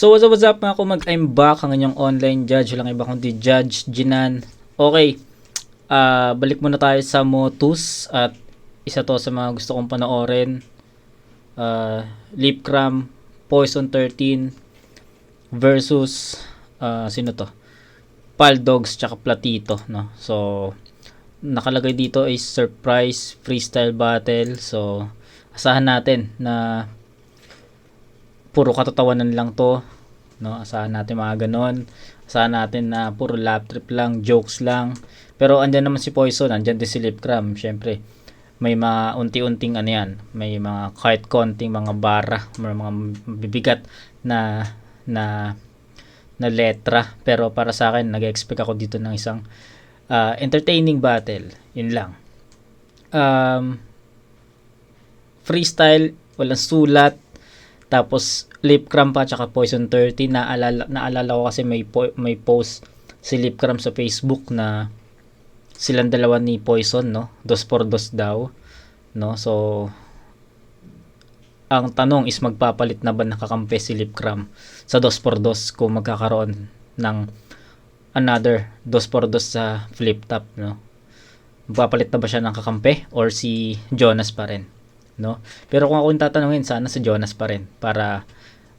So what's up, what's up mga kumag, I'm back ang inyong online judge, walang iba kundi Judge Jinan. Okay, ah balik muna tayo sa Motus at isa to sa mga gusto kong panoorin. Uh, Lip Cram, Poison 13 versus ah, sino to? Pal Dogs tsaka Platito, no? So nakalagay dito is surprise freestyle battle. So asahan natin na puro katatawanan lang to no? Asahan natin mga ganon. Asahan natin na puro lap trip lang jokes lang. Pero andyan naman si Poison andyan din si Lipcram syempre. May mga unti-unting ano yan may mga kahit konting mga bara may mga bibigat na na na letra. Pero para sa akin nag-expect ako dito ng isang ah, entertaining battle. Yun lang. Um, freestyle walang sulat tapos lip cramp pa tsaka poison 30 naalala naalala ko kasi may po, may post si lip cramp sa Facebook na silang dalawa ni poison no? Dos por dos daw no? So ang tanong is magpapalit na ba nakakampi si lip cramp sa dos por dos kung magkakaroon ng another dos por dos sa flip top no? Magpapalit na ba siya ng kakampi or si Jonas pa rin no? Pero kung ako yung tatanungin, sana si Jonas pa rin para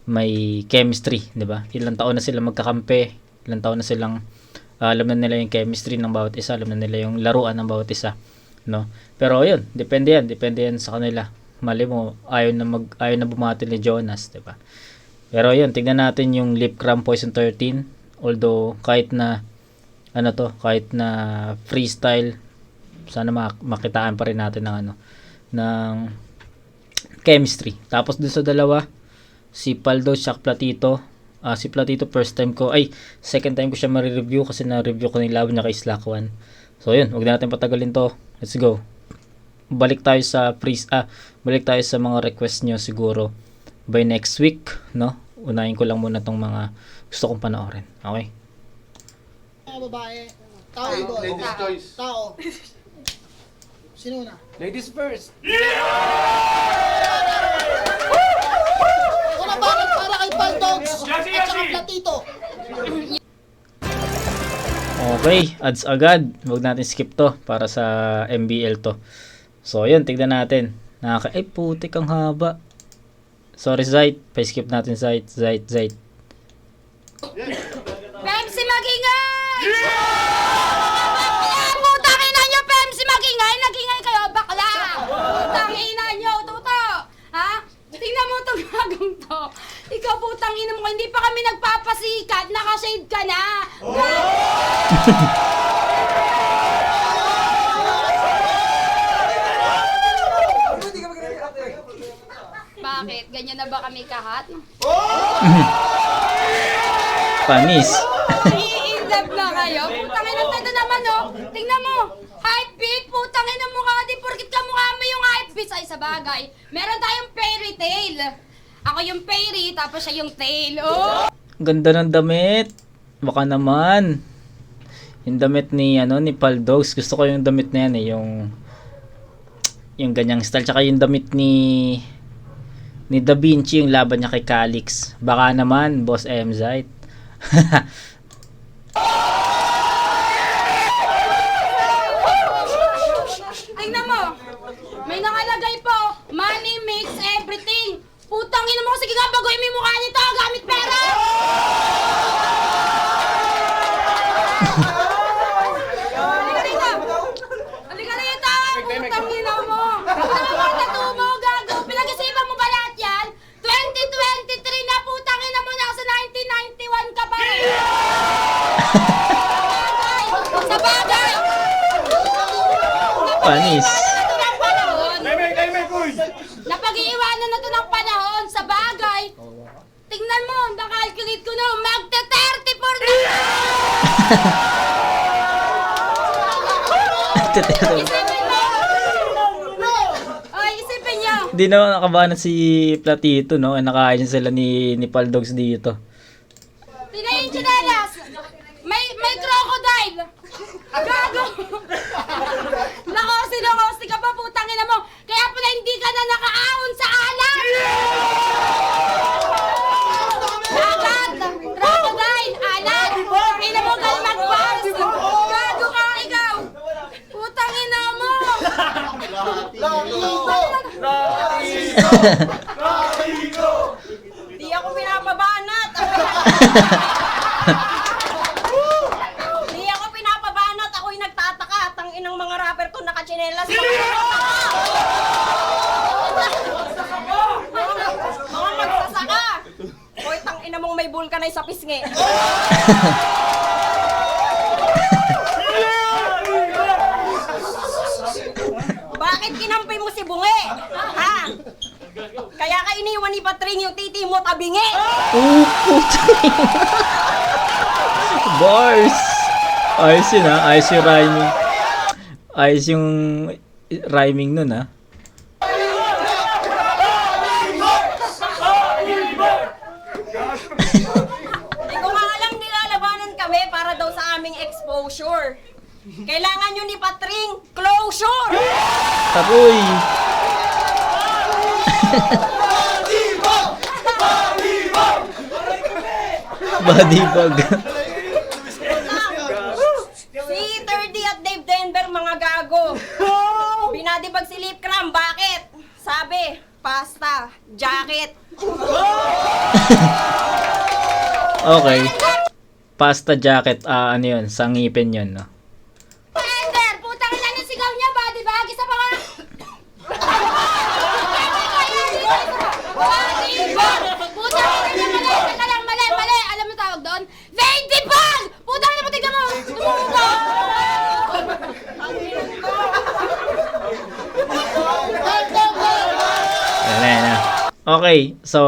may chemistry, 'di ba? Ilang taon na sila magkakampi, ilang taon na silang ah, alam na nila yung chemistry ng bawat isa, alam na nila yung laruan ng bawat isa, no? Pero ayun, depende yan, depende yan sa kanila. Mali mo, ayaw na mag ayaw na bumati ni Jonas, 'di ba? Pero ayun, tignan natin yung Lip Cram Poison 13. Although kahit na ano to, kahit na freestyle sana mak- makitaan pa rin natin ng ano ng chemistry. Tapos dun sa dalawa, si Paldo Shaq Platito. Ah, si Platito first time ko, ay second time ko siya ma-review kasi na-review ko na yung laban niya kay Slack One. So yun, wag na natin patagalin to. Let's go. Balik tayo sa freeze ah, balik tayo sa mga request nyo siguro by next week, no? Unahin ko lang muna tong mga gusto kong panoorin. Okay? Mga babae. Tao ladies' choice. Tao. Sino na? Ladies first. Una Okay, ads agad. Huwag natin skip to para sa MBL to. So, yun, tignan natin. Nakaka... Ay, putik ang haba. Sorry, Zait. Pa-skip natin, Zait. Zait, Zait. Pepsi magingay! Yeah! Putang ina nyo, Pepsi magingay! Nagingay kayo, bakla! Putang ina nyo, tuto! Ha? Tingnan mo itong gagong to. Ikaw putang ina mo, hindi pa kami nagpapasikat, nakashade ka na! Bakit? Ganyan na ba kami kahat? Panis. I-in-love na kayo? Putang ina, tanda naman oh. Tingnan mo. Hype beat, putang ina mukha di porkit ka mukha mo yung hype beat ay sa bagay. Meron tayong fairy tale. Ako yung fairy, tapos siya yung tail. Oh! Ganda ng damit. Baka naman. Yung damit ni, ano, ni Paldogs. Gusto ko yung damit na yan eh. Yung, yung ganyang style. Tsaka yung damit ni, ni Da Vinci, yung laban niya kay Calix. Baka naman, Boss M. Zite. Tingnan mo. May nakalagay po. Money makes everything. Putang ina mo, sige nga, bagoy mo yung mukha nito gamit pera. Halika rito. Halika rito. Mo. Tattoo mo, gago. Pinag-isipan mo ba lahat yan? 2023 na putang ina mo, nasa 1991 ka pa rin. Sa bagay. Panis panahon. Timer, timer, kuy! Napag-iiwanan na to ng panahon sa bagay. Tingnan mo, nakalculate ko na, magta 34 na! Isipin mo! Ay, isipin niyo! Hindi naman nakabahan si Platito, no? Nakain sila ni, ni Paldogs dito. Tingnan yung chinelas! May, may crocodile! Gago! Nako, sinukosti ka pa, putang ina mo! Kaya pala hindi ka na nakaahon Di ako pinapabanat. Di ako pinapabanat. Ako'y nagtataka. Tang inang mga rapper to nakachinelas. Mga magsasaka. Hoy, tang ina mong may vulcanize sa pisngi. Bakit kinampi mo si Bunge? Ha? Kaya ka iniwan ni Patring yung titi mo tabingi. Oh, puta. Bars! Ayos yun ha. Ayos yung rhyming. Ayos yung rhyming nun ha. Ko nga alam nilalabanan kami para daw sa aming exposure. Kailangan nyo ni Patring closure! Takoy! Body bag. Si 30 at Dave Denver mga gago. Binadibag si Lip Cram, bakit? Sabi, pasta, jacket. Okay. Pasta jacket, ah ano yun, sangipin yun, no? Ender, putang ina sigaw niya, body bag. Isa pa nga. Body bag! 20 bag! Puta na mo, tignan mo! Tumuka! Ayan. Okay, so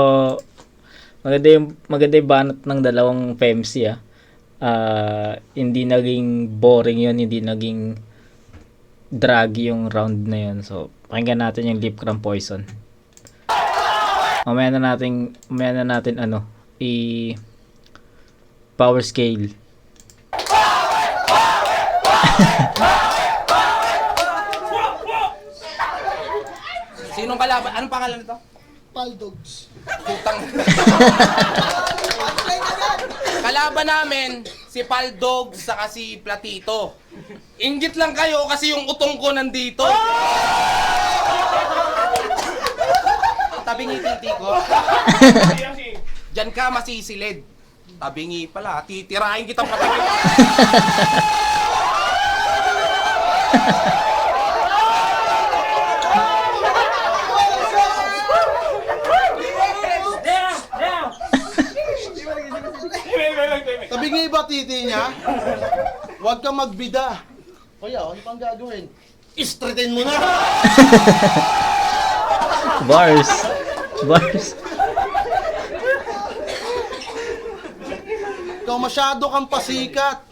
maganda yung maganda yung banat ng dalawang FEMC ah. Uh, hindi naging boring yon hindi naging drag yung round na yon so pakinggan natin yung lip cramp poison mamaya na natin mamaya na natin ano i power scale. Sinong kalaban? Anong pangalan nito? Paldogs. Putang. kalaban namin si Paldog saka si Platito. Inggit lang kayo kasi yung utong ko nandito. Tabingi titi ko. Diyan ka masisilid. Tabingi pala, titirahin kita patabi. Tabingi ba titi niya? Huwag kang magbida. Kuya, ano pang gagawin? Istritin mo na! Bars. Bars. Ikaw masyado kang pasikat.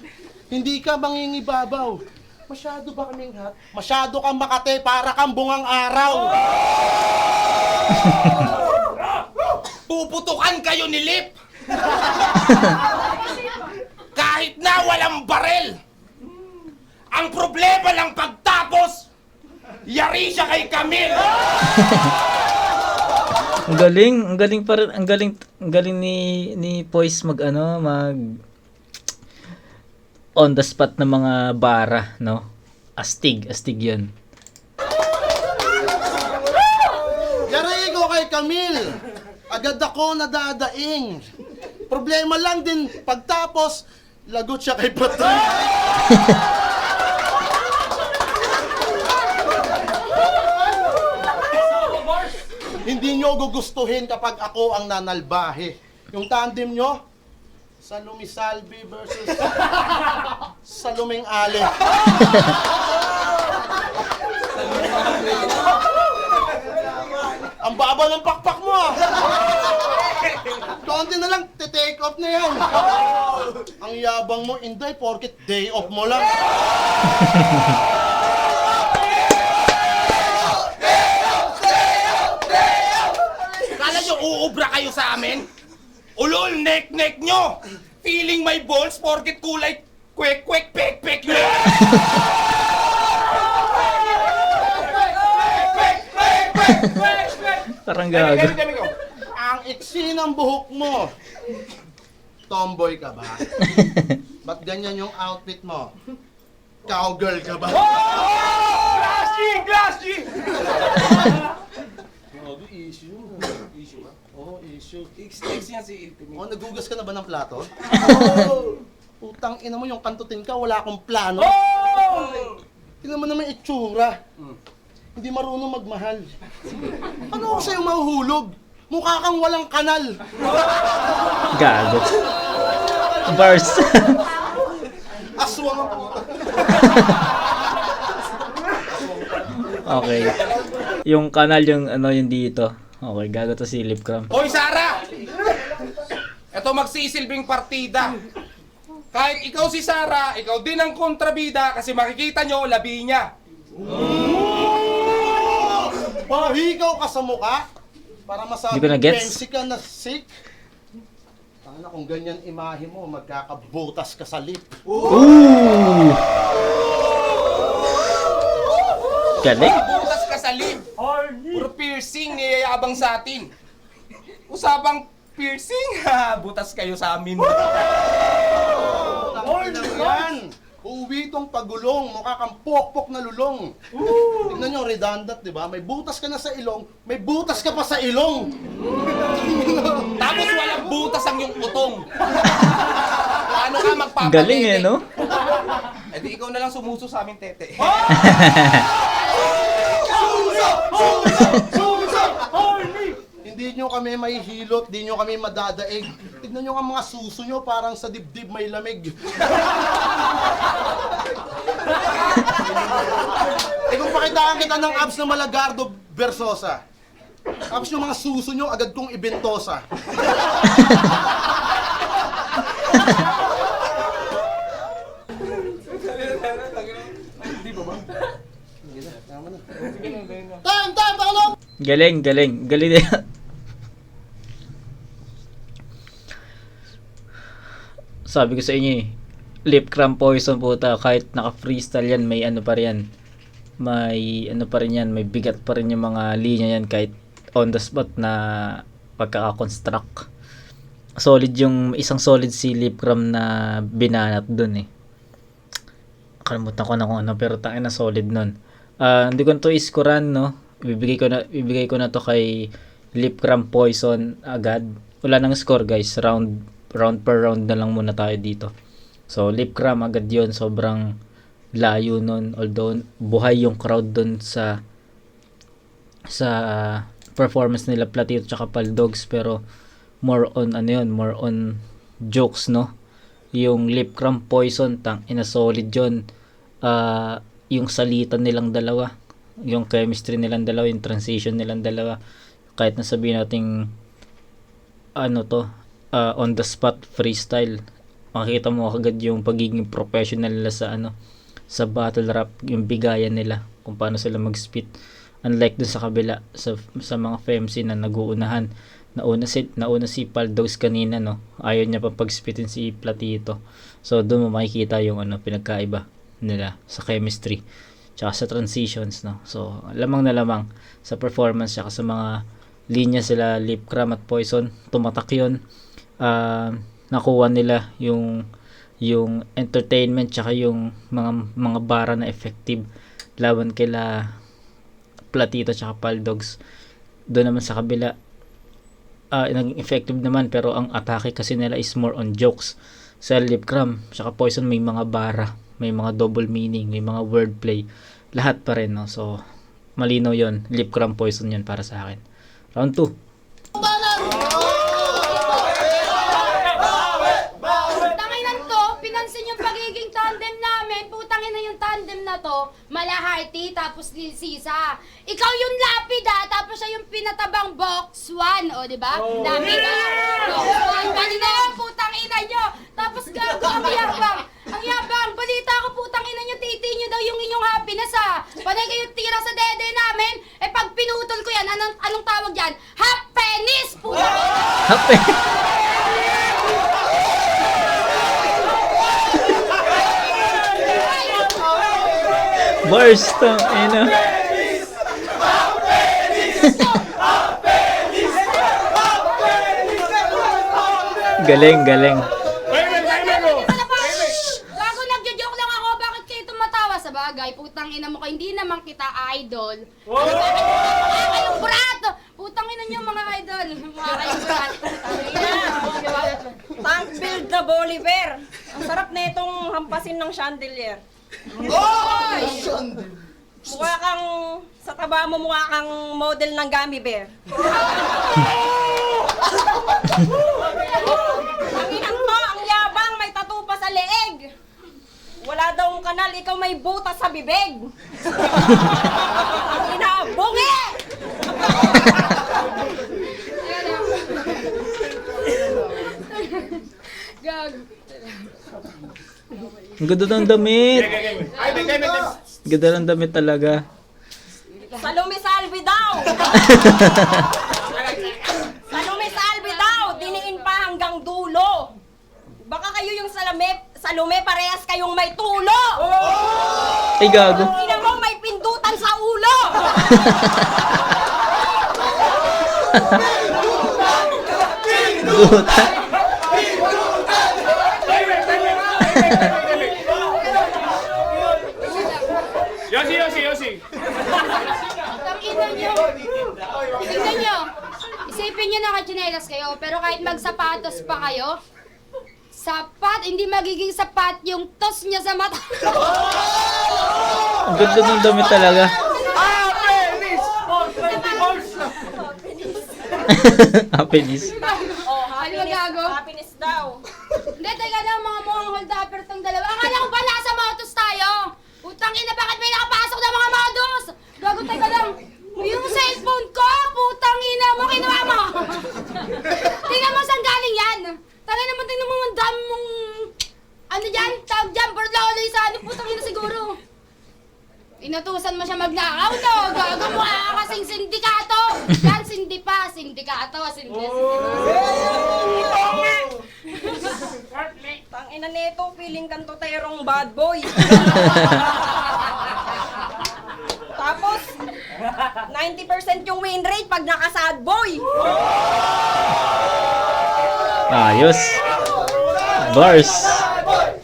Hindi ka mangingibabaw. Masyado ba kaming hat? Masyado kang makate para kang bungang araw. Puputukan kayo ni Lip! Kahit na walang barel! Ang problema lang pagtapos, yari siya kay Camille! Ang galing, ang galing pa rin, ang galing, ang galing ni ni Poise mag ano, mag on the spot ng mga bara, no? Astig, astig 'yun. Yari ko kay Camille. Agad ako nadadaing. Problema lang din, pagtapos, lagot siya kay Patrick. Hindi nyo gugustuhin kapag ako ang nanalbahe. Yung tandem nyo, Salumi Salvi versus Saluming Ale. Ang baba ng pakpak mo ah! Konti na lang, te-take off na yan. Ang yabang mo, Inday, porket day off mo lang. Kala nyo uubra kayo sa amin? Ulol, nek-nek nyo! Feeling my balls porket kulay kwek kwek pek pek nyo! Parang gago. Ang iksi ng buhok mo. Tomboy ka ba? Ba't ganyan yung outfit mo? Cowgirl ka ba? Glass G! Oh, issue. Issue ba? Oo, issue. X yan si Ultimate. Oh, nagugas ka na ba ng plato? Oo. Utang ina mo yung kantutin ka, wala akong plano. Oh! Tingnan mo naman itsura. Hindi marunong magmahal. Ano ako sa'yo mahuhulog? Mukha kang walang kanal. Gago. Bars. Aswang ang puta. okay. Yung kanal yung ano yung dito. Okay, gago to si lip cram. Hoy, Sara! Ito magsisilbing partida. Kahit ikaw si Sara, ikaw din ang kontrabida kasi makikita nyo, labi niya. Pahikaw ka sa mukha para masabi ko na-gets. pensi ka na sick. Tangina kung ganyan imahe mo, magkakabutas ka sa lip. Ooh! Galing. Butas ka sa lip. Puro piercing, niyayabang sa atin. Usapang piercing, ha, butas kayo sa amin. Mo yan! Uuwi tong pagulong, mukha kang pokpok na lulong. Tingnan nyo, redundant, di ba? May butas ka na sa ilong, may butas ka pa sa ilong. Tapos walang butas ang yung utong. Paano ka magpapalete? Galing eh, no? Eh di ikaw na lang sumuso sa amin, tete. Hindi nyo kami may hilot, di nyo kami madadaig. Tignan nyo ang mga suso nyo, parang sa dibdib may lamig. eh kung pakitaan kita ng abs na Malagardo Versosa, abs yung mga suso nyo, agad kong ibentosa. Time, time, pakalo! Galing, galing. Galing din. Sabi ko sa inyo eh. Lip cramp poison puta. Kahit naka-freestyle yan, may ano pa rin yan. May ano pa rin yan. May bigat pa rin yung mga linya yan. Kahit on the spot na pagkakakonstruct. Solid yung isang solid si lip cramp na binanat dun eh. Kalimutan ko na kung ano pero tangin na solid nun. Ah, hindi ko na to iskuran no. Ibibigay ko na ibibigay ko na to kay Lip Cramp Poison agad. Wala nang score guys. Round round per round na lang muna tayo dito. So Lip Cramp agad 'yon. Sobrang layo nun. Although buhay yung crowd dun sa sa performance nila Platito tsaka Paldogs pero more on ano yun, more on jokes no. Yung Lip Cramp Poison tang ina solid 'yon. Ah, yung salitan nilang dalawa, yung chemistry nilang dalawa, yung transition nilang dalawa, kahit na sabihin nating ano to, ah, on the spot freestyle, makikita mo agad yung pagiging professional nila sa ano, sa battle rap, yung bigayan nila, kung paano sila mag-spit. Unlike dun sa kabila, sa, sa mga FMC na naguunahan, nauna si, nauna si Paldogs kanina, no? Ayaw niya pa pag-spitin si Platito. So, doon mo makikita yung ano, pinagkaiba nila sa chemistry tsaka sa transitions no? So lamang na lamang sa performance tsaka sa mga linya sila lip cram at poison tumatak yun. Ah, nakuha nila yung yung entertainment tsaka yung mga mga bara na effective laban kila Platito tsaka Paldogs doon naman sa kabila. Ah naging effective naman pero ang atake kasi nila is more on jokes sa lip cram tsaka poison. May mga bara may mga double meaning may mga wordplay lahat pa rin no so malinaw yon lip cram poison yon para sa akin round 2 Tanginan to, pinansin yung pagiging tandem namin. Putangin na yung tandem na to. Malaharty, tapos Lil Sisa. Ikaw yung lapid ah, tapos siya yung pinatabang box one. O, di ba? Lapid ah. Box one. Yung putang ina nyo. Tapos gago ang yabang. Ang yabang. Balita ko putang ina nyo, titi nyo daw yung inyong happiness ah. Panay kayo tira sa dede namin. Eh pag pinutol ko yan, anong, anong tawag yan? Half penis! Putang ina. bars to ina galing galing Gago, nagjo-joke lang ako. Bakit kayo tumatawa sa bagay? bagay, putang ina mo ka, hindi naman kita idol. Ano ba kayo mga kayong brat? Putang ina niyo mga idol. Mga kayong brat. Tank build na Bolivar. Ang sarap na itong hampasin ng chandelier. Mukha kang, sa taba mo mukha kang model ng gummy bear. ang inang to, ang yabang, may tattoo pa sa leeg. Wala daw ang kanal, ikaw may butas sa bibig. ang ina, bungi! Gag. Ang ganda ng damit. Ganda ng damit talaga. Salome Salvi daw! Salome Salvi daw! Diniin pa hanggang dulo! Baka kayo yung salame, Salome parehas kayong may tulo! Ay, gago. Ina mo may pindutan sa ulo! Guta. Yosi, Yosi, Yosi. Tang ina niyo. Tingnan niyo. Isipin niyo nakachinelas kayo, pero kahit magsapatos pa kayo, sapat, hindi magiging sapat yung tos niya sa mata. Ang ganda ng damit talaga. Happiness. Oh, Ano happiness, gago? happiness daw. Hindi, teka lang, mga mukhang hold upper tong dalawa. Akala ko ba nasa motos tayo? Utang ina, bakit may nakapasok na mga modos? Gago, teka lang. Yung cellphone ko, putang ina mo, kinuha mo. tingnan mo saan galing yan. Tangin naman, tingnan mo, ang dami mong... Ano dyan? Tawag dyan, porloloy sa ano, putang ina siguro. Inutusan mo siya magnakaw, no? Gago mo ka kasing sindikato. Yan, sindi pa. Sindikato, sindi. sindi. Tang ina nito, feeling kan toterong bad boy. Tapos, 90% yung win rate pag naka-sad boy. Ayos. Bars.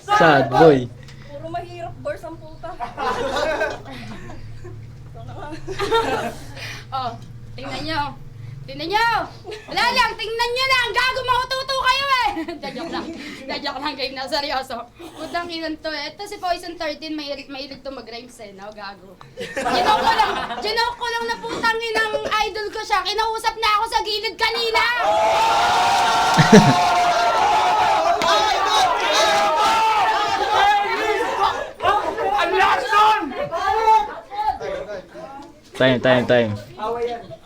Sad boy. Puro mahirap bars ang puta. Oh, tingnan nyo. Tingnan nyo. Wala lang, tingnan nyo lang. Gago, maututo kayo eh. Dadyak lang. Dadyak lang kayo na, seryoso. Utang ilan to eh. Ito si Poison 13, may mahilig to mag-rhymes eh. No, gago. Ginaw ko lang, ginaw ko lang na putang inang idol ko siya. Kinausap na ako sa gilid kanina. Time, time, time.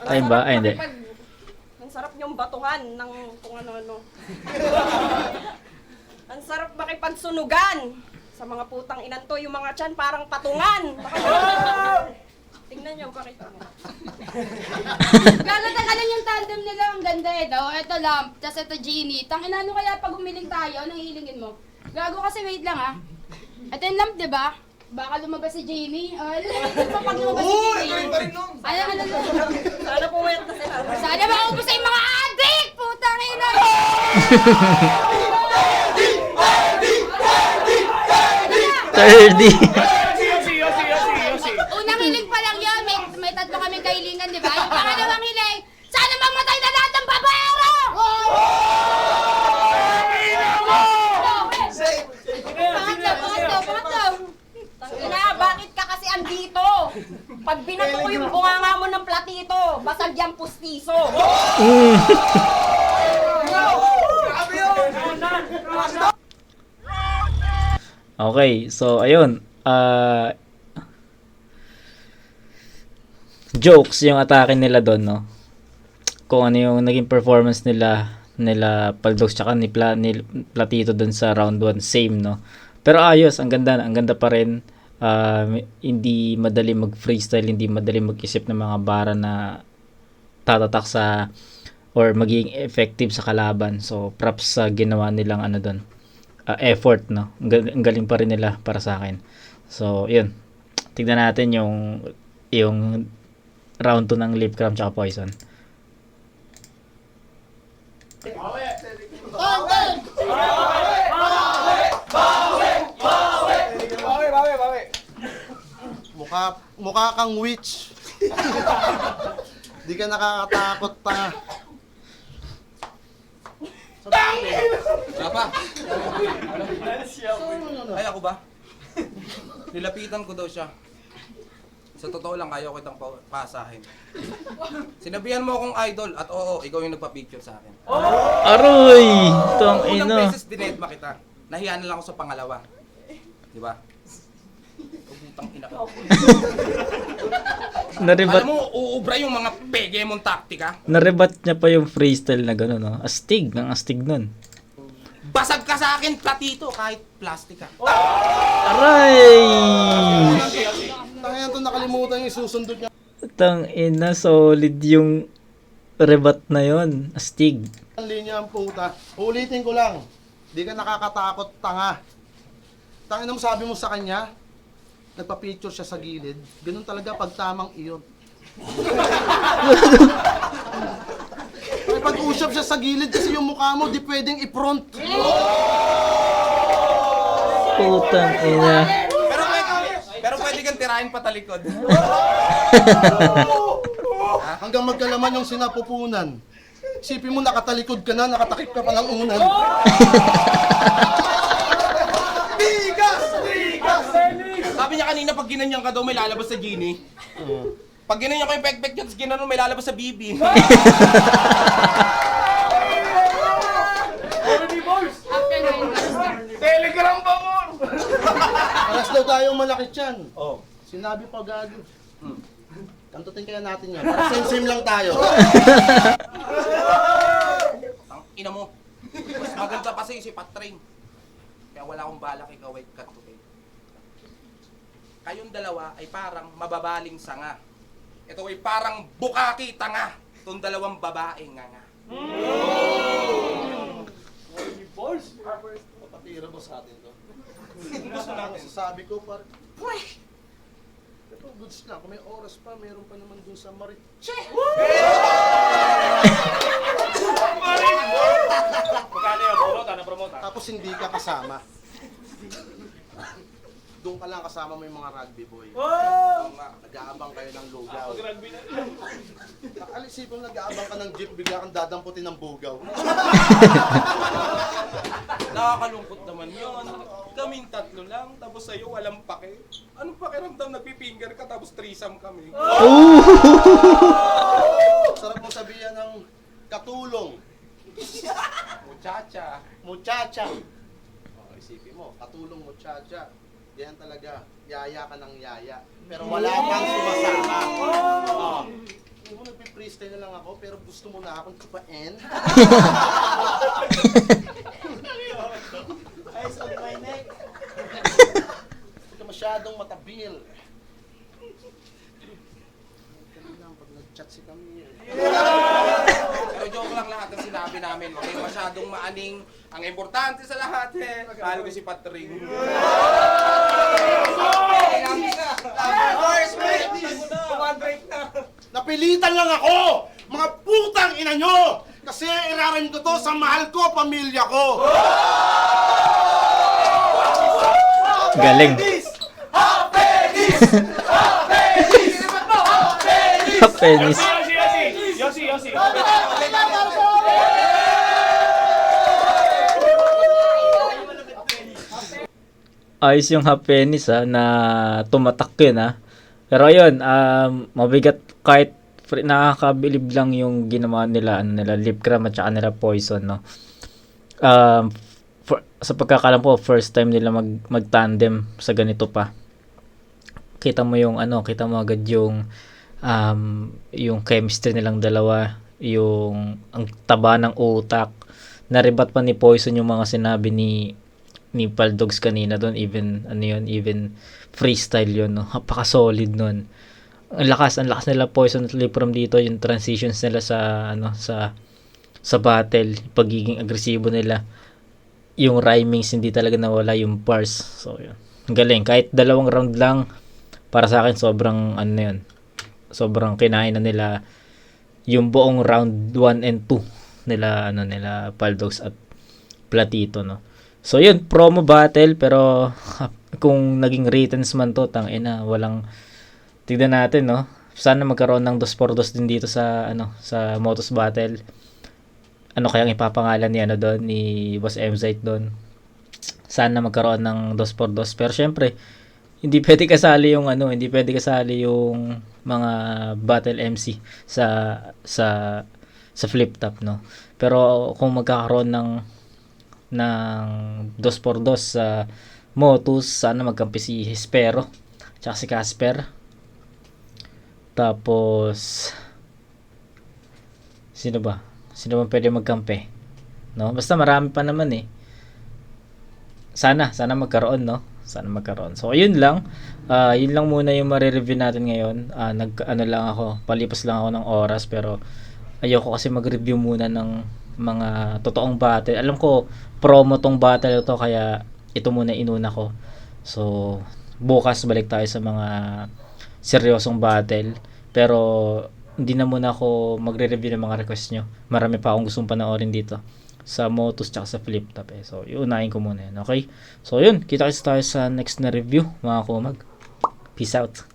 Time ba? Ay, hindi. Ang sarap niyong batuhan ng kung ano-ano. ang sarap makipagsunugan. Sa mga putang inan to, yung mga tiyan parang patungan. Tingnan niyo, pakita mo. Gago, taga lang yung tandem nila. Ang ganda eh. daw. Ito Lamp, tas ito Genie. Tangina ano kaya pag humiling tayo, nang hilingin mo? Gago kasi wait lang ah. Ito yung Lamp, di ba? Baka lumabas si Genie. Ay, pag lumabas si Genie. Ano, ano, ano? Sana pumayat na sila. Sana maubos sa yung mga adik! Putang ina! Thirty. Unang hiling pa lang yun. May, may tatlo kaming kahilingan, di ba? Yung pangalawang hiling, sana mamatay na lahat ng babaero! Pangatlo, pangatlo, pangatlo. Tangina, bakit ka kasi andito? Pag binato ko yung bunganga mo ng yung pustiso. Okay, so ayun. Ah jokes yung atake nila doon, no? Kung ano yung naging performance nila nila Paldogs tsaka ni, Pla, ni Platito doon sa round 1, same, no? Pero ayos, ang ganda, ang ganda pa rin. Ah, hindi madali mag-freestyle, hindi madali mag-isip ng mga bara na tatatak sa or magiging effective sa kalaban. So, props sa ginawa nilang ano doon. ah, effort, no? Ang, gal- ang galing pa rin nila para sa akin. So, yun. Tignan natin yung yung round 2 ng lip cram tsaka poison. Mukha kang witch. Di ka nakakatakot pa. Papa! Ay, ako ba? Nilapitan ko daw siya. Sa totoo lang, ayaw kitang pa- paasahin. Sinabihan mo akong idol at oo, ikaw yung nagpa-picture sa akin. Aroy! Tang Unang ina. beses dinedma kita. Nahiya na lang ako sa pangalawa. Di ba? Putang ina ka. Narebat, Alam mo, uubra yung mga pege mong taktika. narebat niya pa yung freestyle na gano'n, no? Astig, ang astig nun. Basag ka sa akin, platito, kahit plastic ka. Aray! Tangyan to nakalimutan yung susundot niya. Tang ina, solid yung rebat na yon. Astig. Ang linya ang puta. Ulitin ko lang. Di ka nakakatakot, tanga. Tangin mo sabi mo sa kanya, nagpa-picture siya sa gilid. Ganun talaga pag tamang iyon. Ay, pag-usap siya sa gilid kasi yung mukha mo di pwedeng i-front. Putang ina. Pero pwede, pero pwede kang tirahin patalikod. Hanggang magkalaman yung sinapupunan. Isipin mo nakatalikod ka na, nakatakip ka pa ng unan. Sabi niya kanina pag ginanyan ka daw may lalabas sa genie. Pag ginanyan ko yung pek-pek niya, tapos ginanon may lalabas sa bibi. Telegram pa mo! Alas daw tayong malaki tiyan. Oh. Sinabi pa gago. Hmm. Kantutin kaya natin yan. Para same-same lang tayo. Ang ina mo. Mas maganda pa sa'yo si Patrain. Kaya wala akong balak ikaw ay kantutin. Kayong dalawa ay parang mababaling sanga. Ito ay parang bukaki tanga. Itong dalawang babaeng nga nga. Papatira mo sa atin to. Gusto natin. Sabi ko par... Ito, goods na. Kung may oras pa, meron pa naman dun sa Marit. Tapos hindi ka kasama. Doon ka lang kasama mo yung mga rugby boy. Nga, nag-aabang kayo ng lugaw. Ako rugby na. Nakalisipin nag-aabang ka ng jeep, bigla kang dadamputin ng bugaw. Nakakalungkot naman yun. Kaming tatlo lang, tapos sa'yo walang pake. Anong pakiramdam nagpipinger ka tapos threesome kami? Sarap mo sabihan ng katulong. Muchacha. Muchacha. Oh, isipin mo, katulong muchacha. Yan talaga, yaya ka ng yaya. Pero wala kang sumasama. Oh. Hindi mo nagpi-freestyle na lang ako, pero gusto mo na akong tupain. Eyes on my neck. Huwag ka masyadong matabil. Kanina, pag nag-chat si Camille. Pero joke lang lahat ng sinabi namin. Huwag kayong masyadong maaning. Ang importante sa lahat eh. Ko si Patring. Napilitan lang ako! Mga putang ina nyo! Kasi irarim ko to sa mahal ko, pamilya ko! Galing. Penis. Ayos yung half penis ha, na tumatak yun ha. Pero ayun, um, mabigat kahit fr- nakakabilib lang yung ginawa nila, ano nila, lip cram at saka nila poison, no. Um, for, sa pagkakalam ko, first time nila mag, mag-tandem sa ganito pa. Kita mo yung ano, kita mo agad yung um, yung chemistry nilang dalawa, yung ang taba ng utak. Naribat pa ni Poison yung mga sinabi ni ni Paldogs kanina doon, even ano yun, even freestyle yun, no. Napaka solid nun. Ang lakas, ang lakas nila Poison Liprom dito, yung transitions nila sa ano sa sa battle, pagiging agresibo nila yung rhymings hindi talaga nawala yung bars. So, yun. Ang galing. Kahit dalawang round lang, para sa akin, sobrang, ano yun, sobrang kinain na nila yung buong round 1 and 2 nila, ano, nila Paldogs at Platito, no. So, yun, promo battle, pero kung naging returns man to, tang ina, walang, tignan natin, no? Sana magkaroon ng 2x2 din dito sa, ano, sa Motos Battle. Ano kayang ipapangalan ni, ano doon, ni Boss MZ doon. Sana magkaroon ng 2x2. Pero syempre, hindi pwede kasali yung ano, hindi pwede kasali yung mga battle MC sa sa sa flip top, no. Pero kung magkakaroon ng ng 2x2 sa Motus, sana magkampi si Hespero tsaka si Casper. Tapos sino ba? Sino ba pwede magkampi? No? Basta marami pa naman eh. Sana, sana magkaroon, no? Sana magkaroon. So, ayun lang. Ah, yun lang muna yung mare-review natin ngayon. Ah, nag ano lang ako, palipas lang ako ng oras pero ayoko kasi mag-review muna ng mga totoong battle. Alam ko promo tong battle to kaya ito muna inuna ko. So, bukas balik tayo sa mga seryosong battle. Pero hindi na muna ako magre-review ng mga request nyo. Marami pa akong gustong panoorin dito sa Motus tsaka sa Flip Top eh. So, iunahin ko muna yan, okay? So, yun. Kita-kits tayo sa next na review, mga kumag. Peace out.